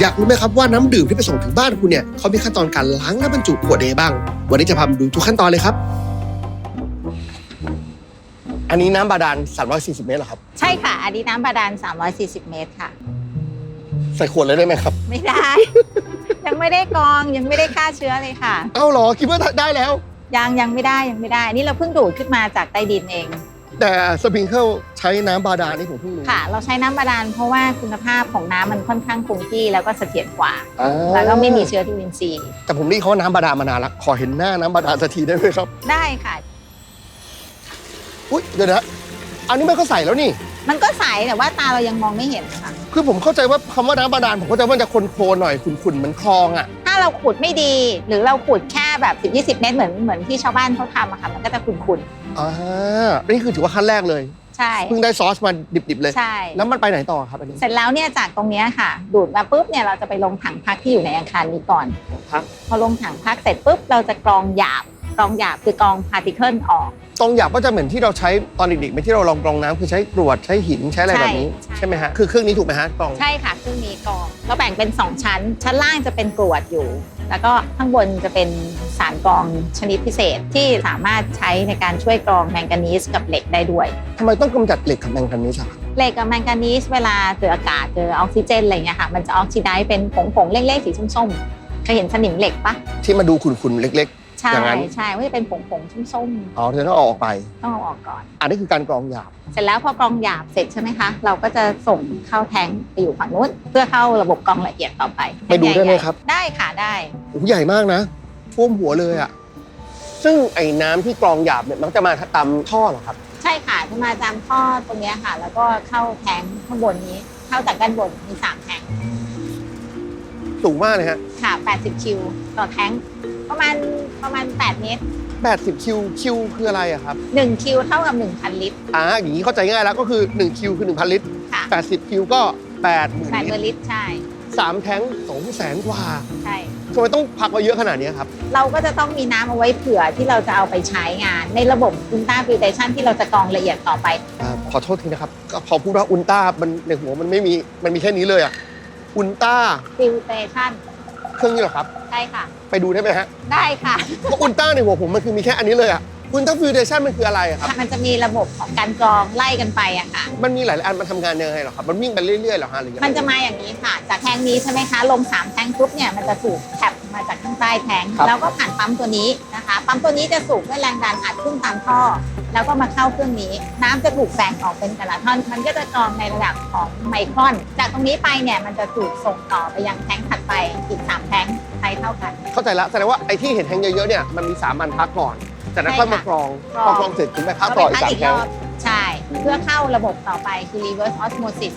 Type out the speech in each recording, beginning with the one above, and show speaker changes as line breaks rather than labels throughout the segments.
อยากรู้ไหมครับว่าน้ำดื่มที่ไปส่งถึงบ้านคุณเนี่ยเขามีขั้นตอนการล้างและบรรจุขวดเองบ้าง วันนี้จะพามาดูทุกขั้นตอนเลยครับ อันนี้น้ำบาดาล 340 เมตรเหรอครับ
ใช่ค่ะ อันนี้น้ำบาดาล 340 เมตรค่ะ
ใส่ขวดเลยได้ไหมครับ
ไม่ได้ ยังไม่ได้กรองยังไม่ได้ฆ่าเชื้อเลยค่ะ
เอ้าเหรอคิดว่าได้แล้ว
ยังยังไม่ได้ยังไม่ได้ นี่เราเพิ่งดูดขึ้นมาจากใต้ดินเอง
แต่สปริงเกิลใช้น้ำบาดาลนี่ผมเพิ่งรู้
ค่ะ เราใช้น้ำบาดาลเพราะว่าคุณภาพของน้ำมันค่อนข้างคงที่แล้วก็เสถียรกว่า
อ่า
แล้วก็ไม่มีเชื้อจุลินทรีย์
แต่ผมนี่เขาว่าน้ำบาดาลมานานละขอเห็นหน้าน้ำบาดาลสักทีได้ไหมครับ
ได้ค่ะ
อุ้ยเดี๋ยวนะอันนี้มันก็ใส่แล้วนี่
มันก็ใสแต่ว่าตาเรายังมองไม่เห็นค่ะ
คือผมเข้าใจว่าคำว่าน้ำบาดาลผมเข้าใจว่ามันจะโคลนๆหน่อยขุ่นๆเหมือนคลองอะ
ถ้า เราขุดไม่ดี หรือเราขุดแค่แบบ 10-20 เมตรเหมือนเหมือนที่ชาวบ้านเขาทำอะค่ะมันก็จะขุ่น
อ่านี่คือถือว่าขั้นแรกเลย
ๆใช่
เพิ่งได้ซอสมาดิบๆเลย
ใช่
แล้วมันไปไหนต่อครับอันนี้
เสร็จแล้วเนี่ยจากตรงเนี้ยค่ะ ดูดมาปุ๊บเนี่ยเราจะไปลงถังพักที่อยู่ในอาคารนี้ก่อน
ครับ
พอลงถังพักเสร็จปุ๊บเราจะกรองหยาบกรองหยาบคือกรองพาร์ติเคิลออก
ตรงหยาบก็จะเหมือนที่เราใช้ตอนเด็กๆไหมที่เราลองกรองน้ำคือใช้กรวดใช้หินใช้อะไรแบบนี้
ใช่
ใช่ไหมฮะคือเครื่องนี้ถูกไหมฮะกรอง
ใช่ค่ะเครื่องนี้กรองเราแบ่งเป็น 2 ชั้น ชั้นล่างจะเป็นกรวดอยู่ แล้วก็ข้างบนจะเป็นสารกรองชนิดพิเศษที่สามารถใช้ในการช่วยกรองแมงกานีสกับเหล็กได้ด้วย
ทำไมต้องกำจัดเหล็กกับแมงกานีสอะครับ
เหล็กกับแมงกานีสเวลาเจออากาศเจอออกซิเจนอะไรเงี้ยค่ะมันจะออกซิไดซ์เป็นผงๆเล็กๆสีส้มๆเคยเห็นสนิมเหล็กปะ
ที่มาดูขุ่นๆเล็ก
ใช่
อย่างนั้น
ใช่ว่าจะเป็นผงๆส้ม
ๆอ๋อเธอต้องเอาออกไป
ๆต้องเอาออกก่อน
อันนี้คือการกรองหยาบ
เสร็จแล้วพอกรองหยาบเสร็จใช่ไหมคะ เราก็จะส่งเข้าแทงค์ไปอยู่ฝั่งนู้นเพื่อเข้าระบบกรองละเอียดต่อไป
ไปดูได้ไหมครับ
ได้ค่ะได้
โอ้โหใหญ่มากนะท่วมหัวเลยอะซึ่งไอ้น้ำที่กรองหยาบเนี่ยมันจะมาตามท่อเหรอครับ
ใช่ค่ะจะมาตามท่อตรงเนี้ยค่ะ แล้วก็เข้าแทงค์ข้างบนนี้ เข้าจากด้านบนมีสามแทงค์
สูงมากเลยฮะ
ค่ะ 80 คิวต่อแทงค์ ประมาณประมาณ 8 เมตร
80คิวคิวคืออะไรอะครับ
1คิวเท่ากับ 1,000 ลิตร
อ่าอย่างนี้เข้าใจง่ายแล้วก็คือ1คิวคือ1,000ลิตร
ค่ะ
80คิวก็8หมื่น
8
ลิ
เม
ตร
ลิตรใช่
สามแท้ง2แสนกว่า
ใช่
ทำไมต้องพักมาเยอะขนาดนี้ครับ
เราก็จะต้องมีน้ำเอาไว้เผื่อที่เราจะเอาไปใช้งาน ในระบบอุลตราฟิลเ a ชันที่เราจะกรองละเอียดต่อไป
อ่าขอโทษทีนะครับก็พอพูดว่าอุลตร้ามันในหัวมันไม่มีมันมีแค่นี้เลยอะอุลตร้า
ฟิลเ a ชัน
เครื่องนี้เหรอครับ
ใช่ค่ะ
ไปดูได้ไหมฮะ
ได้ค่ะ
เพราะอุลตร้าในหัวผมมันคือมีแค่อันนี้เลยอะอุลตร้าฟิวเดชันมันคืออะไรอะครับ
มันจะมีระบบของการกรองไล่กันไปอะค่ะ
มันมีหลายๆอันมันทำงานยังไงเหรอครับ มันวิ่งไปเรื่อยๆเหรอฮะหรือยังไง
มันจะมาอย่างนี้ค่ะ จากแทงนี้ใช่ไหมคะ ลง3แทงปุ๊บเนี่ยมันจะถูกแท็บมาจากข้างใต้แทง
ครับ
แล้วก็ผ่านปั๊มตัวนี้นะคะ ปั๊มตัวนี้จะสูบด้วยแรงดันอัดขึ้นตามท่อ แล้วก็มาเข้าเครื่องนี้ น้ำจะถูกแบ่งออกเป็นแต่ละท่อน มันก็จะกรองในระดับของไมครอน จากตรงนี้ไปเนี่ยมันจะถูกส่งต่อไปยังแทงถัดไปอีก3แทง ไซส์เท่ากัน
เข้าใจแล้วแสดงว่าไอ้ที่เห็นแทงเยอะๆเนี่ยมันมีสามอันพักก่อนจากนั้น
ใช่
ค่อย
ค่ะ
มากรอง
กรอง
พอกรองเสร็จถึงไปพัก
ก็
ต่อ
ไป
อีก
พัก
สาม
อีก
แท
รงอบใช่ เพื่อเข้าระบบต่อไปคือ reverse osmosis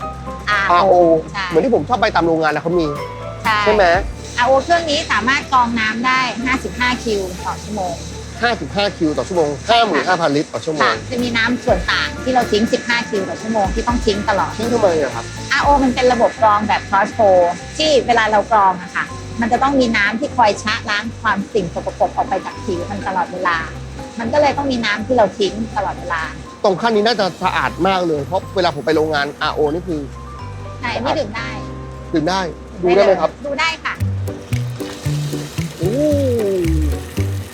RO
RO
ใช่
เหมือนที่ผมชอบไปตามโรงงานแล้วเขามี
ใช่
ใช่ไหม
RO เครื่องนี้สามารถกรองน้ำได้ 55 คิวต่อชั่วโมง
55 คิวต่อชั่วโมง 55,000 ลิตรต่อชั่วโม
ค่ะ
ง
จะมีน้ำส่วนต่างที่เราทิ้ง 15 คิวต่อชั่วโมงที่ต้องทิ้งตลอด
ทิ้งทำไมอะครับ
RO มันเป็นระบบกรองแบบ cross flow ที่เวลาเรากรองอะค่ะ มันจะต้องมีน้ำที่คอยชะล้างความสิ่งสกปรกออกไปจากผิวมันตลอดเวลา มันก็เลยต้องมีน้ำที่เราทิ้งตลอดเวลา
ตรงขั้นนี้น่าจะสะอาดมากเลย เพราะเวลาผมไปโรงงาน RO นี่คือ
ใช่อันนี่ดื่มได้
ดื่มได้ ดูได้ไหมครับ
ดูได้ค่ะ
โอ้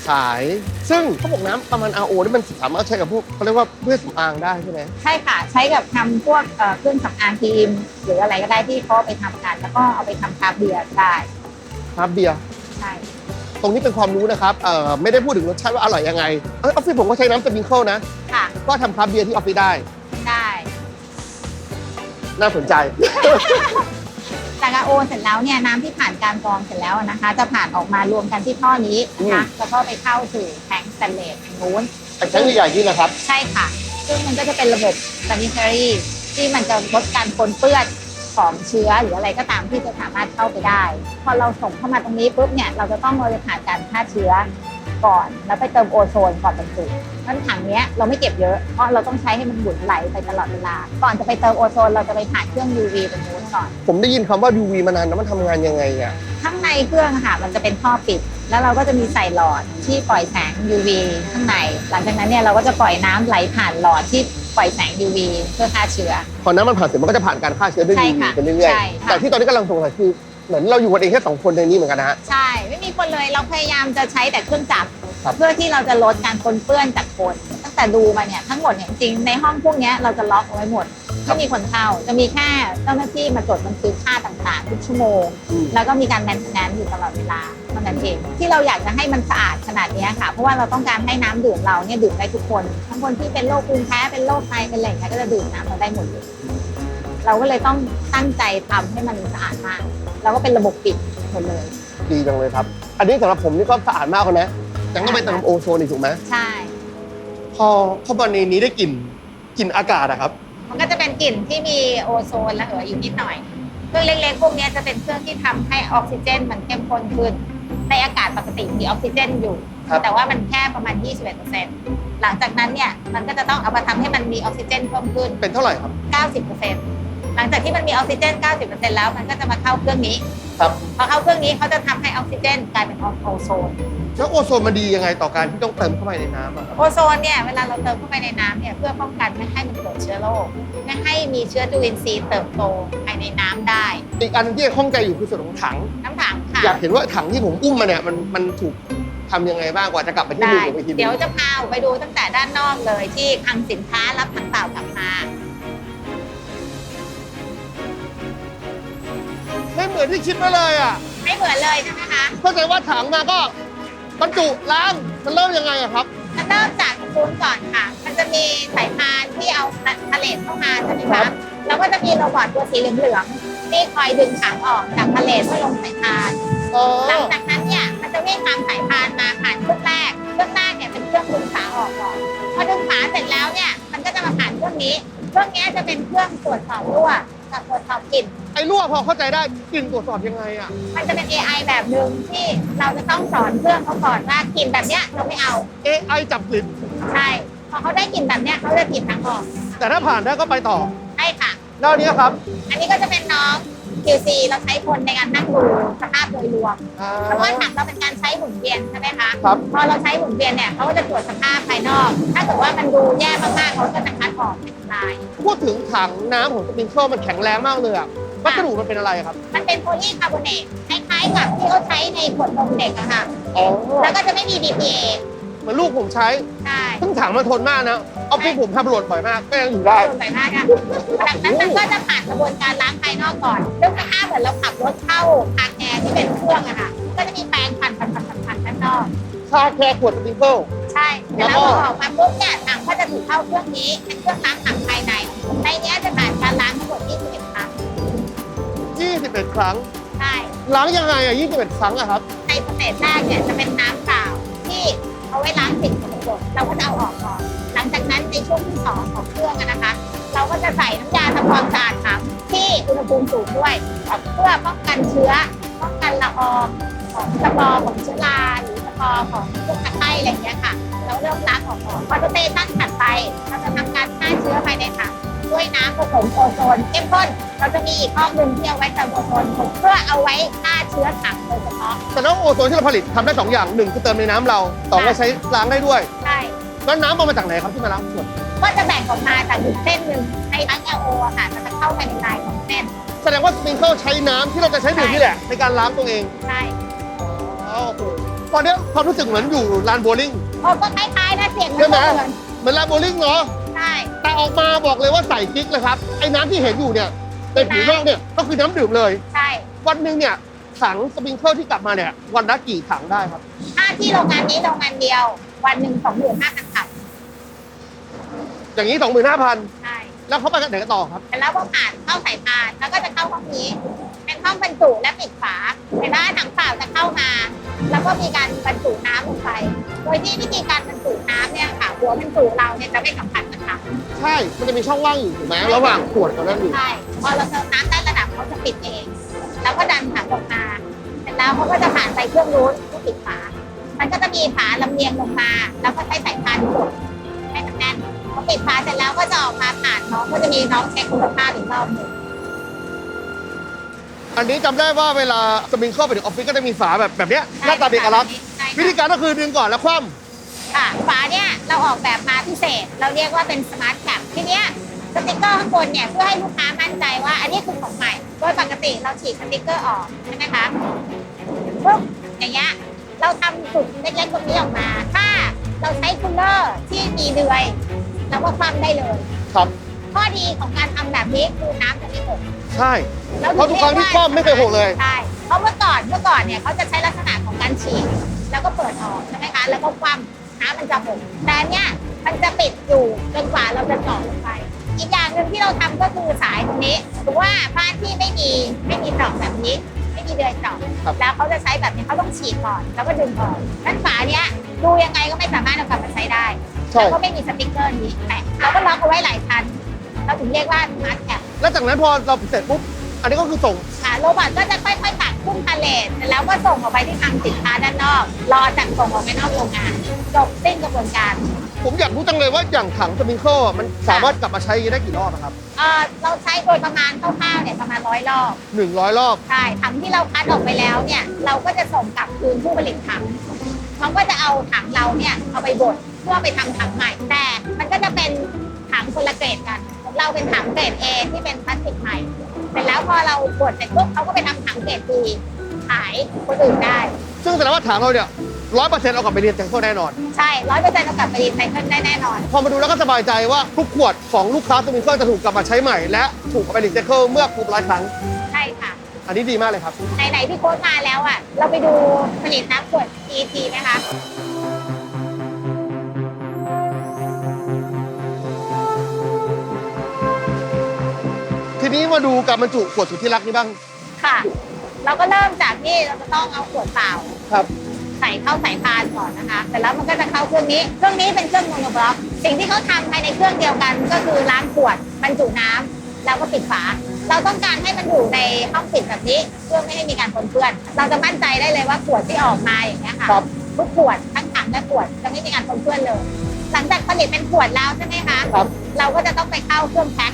ขาย ซึ่งเขาบอกน้ำประมาณ RO นี่มันสามารถใช้กับพวกเขาเรียกว่าเพื่อสำอางได้ใช่ไหม
ใช่ค่ะ ใช้กับทำพวกเอ่อเครื่องสำอางครีม หรืออะไรก็ได้ที่เขาเอาไปทำกัน แล้วก็เอาไปทำคราฟต์เบียร์ได้
ครับเบียร์
ใช่
ตรงนี้เป็นความรู้นะครับเอ่อไม่ได้พูดถึงรสชาติว่าอร่อยยังไงเออออฟฟิศผมก็ใช้น้ำสปริงเกิลนะ
ค่ะ
ก็ทำคราฟต์เบียร์ที่ออฟฟิศได้
ได้
น่าสนใจ
จากอาโอเสร็จแล้วเนี่ยน้ำที่ผ่านการกรองเสร็จแล้วนะคะ จะผ่านออกมารวมกันที่ท่อนี้นะคะแล้วก็ไปเข้าสู่แทงค์สแตนเลสทางนู้น
ไอ้แท้งใหญ่ๆนี่นะครับ
ใช่ค่ะ ซึ่งมันก็จะเป็นระบบ sanitary ที่มันจะลดการปนเปื้อน ของเชื้อหรืออะไรก็ตามที่จะสามารถเข้าไปได้ พอเราส่งเข้ามาตรงนี้ปุ๊บเนี่ยเราจะต้องเราจะผ่านการฆ่าเชื้อก่อน แล้วไปเติมโอโซนก่อนบรรจุนั้นถังเนี้ยเราไม่เก็บเยอะ เพราะเราต้องใช้ให้มันบุนไหลไปตลอดเวลา ก่อนจะไปเติมโอโซนเราจะไปผ่านเครื่อง UV ตรงนู้นก่อน
ผมได้ยินคำว่า UV มานานแล้วมันทำงานยังไงอะ
ข้างในเครื่องอะค่ะมันจะเป็นท่อปิด แล้วเราก็จะมีใส่หลอดที่ปล่อยแสง UV ข้างใน หลังจากนั้นเนี่ยเราก็จะปล่อยน้ำไหลผ่านหลอดที่ ปล่อยแสง UV เพื่อฆ่าเชื้อ
พอน้ำมันผ่านเสร็จมันก็จะผ่านการฆ่าเชื้อด้วย
ใช่
UV
ค่ะ
ไปเรื่อย
ใช่
ๆ
ค่ะ
แต่ที่ตอนนี้กำลังสงสัยคือเหมือนเราอยู่กันเองแค่สองคนในนี้เหมือนกันนะฮะ
ใช่ ไม่มีคนเลยเราพยายามจะใช้แต่เครื่องจักร
ครับ
เพื่อที่เราจะลดการปนเปื้อนจากคน ตั้งแต่ดูมาเนี่ยทั้งหมดเนี่ยจริงๆในห้องพวกเนี้ยเราจะล็อกเอาไว้หมด ไม่มีคนเข้า จะมีแค่เจ้าหน้าที่มาตรวจบันทึกค่าต่างๆทุกชั่วโมง
อืม
แล้วก็มีการแมนเทนแนนซ์อยู่ตลอดเวลาเท่านั้นเอง ที่เราอยากจะให้มันสะอาดขนาดเนี้ยค่ะ เพราะว่าเราต้องการให้น้ำดื่มเราเนี่ยดื่มได้ทุกคน ทั้งคนที่เป็นโรคภูมิแพ้เป็นโรคไตเป็นอะไรอย่างเงี้ยก็จะดื่มน้ำเราได้หมดเลยเราก็เลยต้องตั้งใจทำให้มันสะอาดมากแล้วก็เป็นระบบปิดหมดเลย
ดีจังเลยครับ อันนี้สำหรับผมนี่ก็สะอาดมากเลยนะยังต้องไปเติมโอโซนอีกถูกไหม
ใช่
พอเข้ามาในนี้ได้กลิ่นกลิ่นอากาศอะครับ
มันก็จะเป็นกลิ่นที่มีโอโซนและเหลืออยู่นิดหน่อย เครื่องเล็กๆพวกเนี้ยจะเป็นเครื่องที่ทำให้ออกซิเจน มันเข้มข้นขึ้น ในอากาศปกติมีออกซิเจนอยู่
ครับ
แต่ว่ามันแค่ประมาณ 21%หลังจากนั้นเนี่ยมันก็จะต้องเอามาทำให้มันมีออกซิเจนเพิ่มขึ้น
เป็นเท่าไหร่ครับ
90% หลังจากที่มันมีออกซิเจน 90%แล้วมันก็จะมาเข้าเครื่องนี้
ครับ
พอเข้าเครื่องนี้เขาจะทำให้ออกซิเจนกลายเป็นโอโซน
แล้วโอโซนมันดียังไงต่อการที่ต้องเติมเข้าไปในน้ำอะครับ
โอโซนเนี่ยเวลาเราเติมเข้าไปในน้ำเนี่ยเพื่อป้องกันไม่ให้มันเกิดเชื้อโรคไม่ให้มีเชื้อจุลินทรีย์เติบโตภายในน้ำได้
อีกอันที่ข้องใจอยู่คือส่วนของถัง
น้ำถังค่ะ
อยากเห็นว่าถังที่ผมอุ้มมาเนี่ยมันมันถูกทำยังไงบ้างกว่าจะกลับไปที่
ได้
มือผมอีกทีหนึ
เดี๋ยว
ง
จะพาไปดูตั้งแต่ด้านนอกเลยที่คลังสินค้ารับถังเปล่ากลับมา
ไม่เหมือนที่คิดไว้เลยอะ
ไม่เหมือนเลยใช่ไหมคะ
เข้าใจว่าถังมาก็บรรจุล้างมันเริ่มยังไงอะครับ
มันเริ่มจากปูนก่อนค่ะ มันจะมีสายพานที่เอาทะเลเข้ามาใช่ไหม
ครั
คะ
บ
แล้วก็จะมีโรบอทตัวสีเหลืองๆที่คอยดึงถังออกจากทะเลเพื่อลงสายพาน
อ๋อ
หลังจากนั้นเนี่ยมันจะวิ่งตามสายพานมาผ่านเครื่องแรกเครื่องแรกเนี่ยเป็นเครื่องดึงฝาออกก่อนพอดึงฝาเสร็จแล้วเนี่ยมันก็จะมาผ่านเครื่องนี้ เครื่องนี้จะเป็นเครื่องตรวจสอบรั่ว กับตรวจสอบกลิ่น
ไอ้รั่วพอเข้าใจได้กลิ่นตรวจสอบยังไงอะ
มันจะเป็น AI แบบหนึ่งที่เราจะต้องสอนเครื่องเขาก่อนว่ากลิ่นแบบเนี้ยเราไม่เอา
AI จับกลิ่น
ใช่ พอเขาได้กลิ่นแบบเนี้ยเขาจะถีบทางออก
แต่ถ้าผ่านได้ก็ไปต่อ
ใช่ค่ะ
แล้วอันนี้ครับ
อันนี้ก็จะเป็นน้อง QC เราใช้คนในการนั่งดูสภาพโดยรวม
อ่า
เพราะว่าถังเราเป็นการใช้หมุนเวียนใช่ไหมคะ
ครับ
พอเราใช้หมุนเวียนเนี่ยเขาก็จะตรวจสภาพภายนอก ถ้าเกิดว่ามันดูแย่มากๆเขาก็จะคัดออกเป็นลาย
พูดถึงถังน้ำของสปริงเกิลมันแข็งแรงมากเลยอะวัสดุมันเป็นอะไรครับ
มันเป็นโพลีคาร์บอเนตคล้ายๆกับที่เขาใช้ในขวดนมเด็กอะค่ะ
อ๋อ
แล้วก็จะไม่มี BPA
เหมือนลูกผมใช้
ใช่
ซึ่งถังมันทนมากนะ เอาพี่ผมทำหล่นบ่อยมากก็ยังอยู่ได้
ส่วนใหญ่มากอะจากนั้นมันก็จะผ่านกระบวนการล้างภายนอกก่อนซึ่งสภาพเหมือนเราขับรถเข้าคางแอร์ที่เป็นเครื่องอะค่ะ ก็จะมีแปรงพันพันพันพันพันด้านนอก
ชาแค่ขวดสปริงเกิล
ใช่แต่แล้วพอออกมาปุ๊บเนี่ยถังก็จะถูกเข้าเครื่องนี้ เป็นเครื่องล้างถังภายใน ในเนี้ยจะผ่านการล้างทั้งหมด21ครั้ง
21 ครั้ง
ใช่
ล้างยังไงอะ21 ครั้งอะครับ
ในสเตจแรกเนี่ยจะเป็นน้ำเปล่าที่เอาไว้ล้างสิ่งสกปรกเราก็จะเอาออก ช่วงที่สองของเครื่องอะนะคะ เราก็จะใส่น้ำยาทำความสะอาดถังที่อุณหภูมิสูงด้วย เพื่อป้องกันเชื้อ ป้องกันละอองของสปอร์ของเชื้อราหรือสปอร์ของพวกตะไคร้อะไรอย่างเงี้ยค่ะ เราเริ่มล้างออกก่อนพอสเตชันถัดไปเราจะทำการฆ่าเชื้อภายในถังด้วยน้ำผสมโอโซนเข้มข้นเราจะมีอีกห้องหนึ่งที่เอาไว้เติมโอโซนเพื่อเอาไว้ฆ่าเชื้อถังโดยเฉพาะ
แต่น้ำโอโซนที่เราผลิตทำได้2อย่างหนึ่งคือเติมในน้ำเราสองก็ใช้ล้างได้ด้วย
ใช่
แล้วน้ำเอามาจากไหนครับที่มาล้างขวด
ก็จะแบ่งออกมาจากอีกเส้นหนึ่งในทั้ง LO อะค่ะมันจะเข้าไปในลายของเส้น
แสดงว่าสปริงเกิลใช้น้ำที่เราจะใช้ดื่มนี่แหละ ในการล้างตัวเอง
ใช่
อ๋อโอ้โหตอนนี้ความรู้สึกเหมือนอยู่ลานโบว์ลิ่ง
โอ้ก็คล้ายๆนะเสียง
ใช่ไหม
เหมือน
เหมือนลานโบว์ลิ่งเนาะ
ใช่
แต่ออกมาบอกเลยว่าใส่กิ๊กเลยครับ ไอ้น้ำที่เห็นอยู่เนี่ยเป็นผิวนอกเนี่ยก็คือน้ำดื่มเลย
ใช่
วันหนึ่งเนี่ยถังสปริงเกิลที่กลับมาเนี่ยวันละกี่ถังได้ครับ
ถ้าที่โรงงานนี้โรงงานเดียว วันหนึ่งสองหมื่นห้าพันถัง
อย่างนี้สองหมื่นห้าพัน
ใช่
แล้วเขาไปกันไหนกันต่อครับ
แต่แล้วพอผ่านเข้าสายพานแล้วก็จะเข้าห้องนี้ เป็นห้องบรรจุและปิดฝาเห็นว่าถังเปล่าจะเข้ามา แล้วก็มีการบรรจุน้ำลงไป โดยที่วิธีการบรรจุน้ำเนี่ยค่ะ หัวบรรจุเราเนี่ยจะไม่สัมผัสกับถัง
ใช่ มันจะมีช่องว่างอยู่ถูกไหมระหว่างขวดกับนั่นอยู่
ใช่พอเราเติมน้ำได้ระดับเขาจะปิดเอง แล้วก็ดันถังออกมาเสร็จแล้วเขาก็จะผ่านไปเครื่องนู้นที่ปิดฝา มันก็จะมีฝาลำเลียงลงมา แล้วก็ใช้สายพานกดให้มันแน่น พอปิดฝาเสร็จแล้วก็จะออกมาผ่านน้องก็จะมีน้องเช็คคุณภาพอีกรอบหนึ่ง
อันนี้จำได้ว่าเวลาสปริงเกิลไปถึงออฟฟิศก็จะมีฝาแบบแบบเนี้ยหน้าตาเป็นเอกลักษณ์
ใช่
วิธี
ค่ะ
การก็คือดึงก่อนแล้วคว่
ค่ะฝาเนี่ยเราออกแบบมาพิเศษ เราเรียกว่าเป็นสมาร์ทแคปทีเนี้ยสติ๊กเกอร์ข้างบนเนี่ยเพื่อให้ลูกค้ามั่นใจว่า อันนี้คือของใหม่โดยปกติเราฉีดสติ๊กเกอร์ออกใช่ไหมคะปุ๊บอย่างเงี้ยเราทำจุดเล็กๆตรงนี้ออกมา ถ้าเราใช้คูลเลอร์ที่มีเดือย เราก็คว่ำได้เลย
ครับ
ข้อดีของการทำแบบนี้คือน้ำจะไม่หก
ใช่
แล้ว
เพราะทุกครั้งที่คว่ำไม่เคยหกเลย
ใช่เพราะเมื่อก่อนเมื่อก่อนเนี่ยเขาจะใช้ลักษณะของการฉีดแล้วก็เปิดออกใช่ไหมคะ แล้วก็คว่ำน้ำมันจะหกแต่เนี่ยมันจะปิดอยู่จนกว่าเราจะเจาะลงไป อีกอย่างหนึ่งที่เราทำก็คือสายตรงนี้หรือว่าบ้านที่ไม่มีไม่มีเจาะแบบนี้ ไม่มีเดือยเจาะ
ครับ
แล้วเขาจะใช้แบบนี้เขาต้องฉีดก่อนแล้วก็ดึงออกนั่นฝาเนี้ยดูยังไงก็ไม่สามารถเอากลับมาใช้ได้
ใช่
แล้วก็ไม่มีสติ๊กเกอร์นี้แปะเราก็ล็อกเอาไว้หลายชั้นเราถึงเรียกว่ามาร์คแคป
แล้วจากนั้นพอเราเสร็จปุ๊บ อันนี้ก็คือส่ง
ค่ะโรบอทก็จะค่อยๆตักขึ้นพาเลทเสร็จแล้วก็ส่งออกไปที่ทางสินค้าด้านนอก รอจัดส่งออกไปนอกโรงงานจบสิ้นกระบวนการ
ผมอยากรู้จังเลยว่าอย่างถังสปริงเกิลอะมันสามารถกลับมาใช้ได้กี่รอบอะครับ
เอ่อเราใช้โดยประมาณคร่าวๆเนี่ยประมาณร้อยรอบ
หนึ่งร้อยรอบ
ใช่ถังที่เราคัดออกไปแล้วเนี่ย เราก็จะส่งกลับคืนผู้ผลิตถังเขาก็จะเอาถังเราเนี่ยเอาไปบดเพื่อไปทำถังใหม่ แต่มันก็จะเป็นถังคนละเกรดกันของเราเป็นถังเกรด A ที่เป็นพลาสติกใหม่เสร็จแล้วพอเราบดเสร็จปุ๊บเขาก็ไปทำถังเกรด B ขายคนอื่นได้
ซึ่งแสดงว่าถังเราเนี่ยร้อยเปอร์เซ็นต์เอากลับไปเรียนแตงโก้แน่นอน
ใช่ร้อยเปอร์เซ็นต์เรากลับไปรีไซเคิลได้แน่นอน
พอมาดูแล้วก็สบายใจว่าทุกขวดของลูกค้าสปริงเกิลจะถูกกลับมาใช้ใหม่และถูกเอาไปรีไซเคิลเมื่อครบร้อยครั้ง
ใช่ค่ะ
อันนี้ดีมากเลยครับ
ไหนๆพี่โค้ดมาแล้วอะ เราไปดูผลิตน้ำขวด PET ไหมคะ
นี้มาดูการบรรจุขวดสุดที่รักนี่บ้าง
ค่ะ เราก็เริ่มจากที่เราจะต้องเอาขวดเปล่า
ครับ
ใส่เข้าสายพานก่อนนะคะ แต่แล้วมันก็จะเข้าเครื่องนี้ เครื่องนี้เป็นเครื่องโมโนบล็อก สิ่งที่เขาทำภายในเครื่องเดียวกัน ก็คือล้างขวดบรรจุน้ำแล้วก็ปิดฝา เราต้องการให้มันอยู่ในห้องปิดแบบนี้ เพื่อไม่ให้มีการปนเปื้อน เราจะมั่นใจได้เลยว่าขวดที่ออกมาอย่างเงี้ยค่ะ
ครับ
ทุกขวดทั้งถังและขวดจะไม่มีการปนเปื้อนเลย หลังจากผลิตเป็นขวดแล้วใช่ไหมคะ
ครับ
เราก็จะต้องไปเข้าเครื่องแพ็ค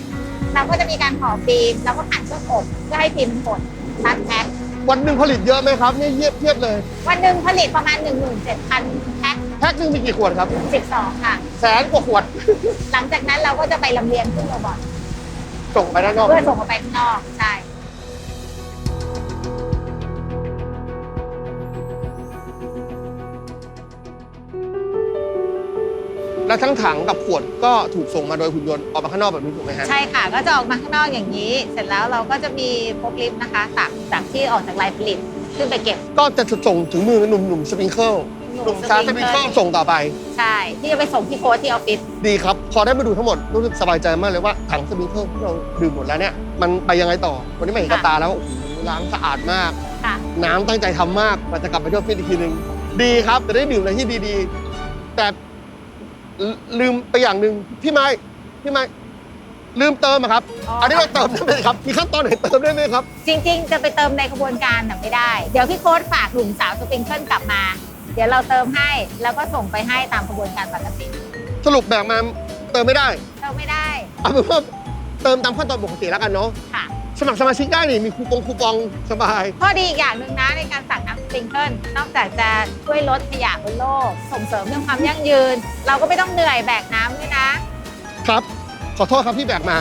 เราก็จะมีการห่อฟิล์มแล้วก็ผ่านเครื่องอบเพื่อให้ฟิล์มมันหดรัดแพ็ค
วันหนึ่งผลิตเยอะไหมครับนี่เยียบเทียบเลย
วันหนึ่งผลิตประมาณ 17,000แพ็ค
แพ็คหนึ่งมีกี่ขวดครับ
12 ค่ะ
แสนกว่าขวด
หลังจากนั้นเราก็จะไปลำเลียงขึ้นโรบอท
ส่งไปด้านนอก
เพื่อส่งออกไปข้างนอกใช่
และทั้งถังกับขวดก็ถูกส่งมาโดยหุ่นยนต์ออกมาข้างนอกแบบนี้ถูกไหมฮะ
ใช่ค่ะ ก็จะออกมาข้างนอกอย่างนี้ เสร็จแล้วเราก็จะมีโฟกลิฟต์นะคะตักจากที่ออกจากลายผลิตขึ้นไปเก็บ
ก็จะส่งถึงมือหนุ่มๆสปริงเกิลหนุ่มสาวสปริงเกิลส่งต่อไป
ใช่ ที่จะไปส่งที่โค้ชที่ออฟฟิศ
ดีครับ พอได้มาดูทั้งหมดรู้สึกสบายใจมากเลยว่าถังสปริงเกิลที่เราดื่มหมดแล้วเนี่ยมันไปยังไงต่อวันนี้มาเห็นกับตาแล้วโอ้โหล้างสะอาดมาก
ค่ะ
น้ำตั้งใจทำมากมันจะกลับไปที่ออฟฟิศอีกทีหนึ่งดีครับจะได้ดื่มอะไรที่ดีๆ แต่ ลลืมไปอย่างหนึ่งพี่ไม้พี่ไม้ลืมเติมอะครับ
อ๋ออั
อันนี้เราเติมได้ไหมครับมีขั้นตอนไหนเติมได้ไหมครับ
จริง ๆ จะไปเติมในกระบวนการน่ะไม่ได้ เดี๋ยวพี่โค้ดฝากหนุ่มสาวสปริงเกิลกลับมา เดี๋ยวเราเติมให้ แล้วก็ส่งไปให้ตามกระบวนการปกติ
สรุปแบบมาเติมไม่ได้
เติมไม่ได้
เอาเป็นว่าเติมตามขั้นตอนปกติแล้วกันเนาะ
ค่ะ
สมัครสมาชิกได้นี่มีคูปองคูปองสบาย
ข้อดีอีกอย่างหนึ่งนะในการสั่ง น้ำสปริงเกิลนอกจากจะช่วยลดขยะบนโลก ส่งเสริมเรื่องความยั่งยืน เราก็ไม่ต้องเหนื่อยแบกน้ำด้วยนะ
ครับ ขอโทษครับที่แบกมา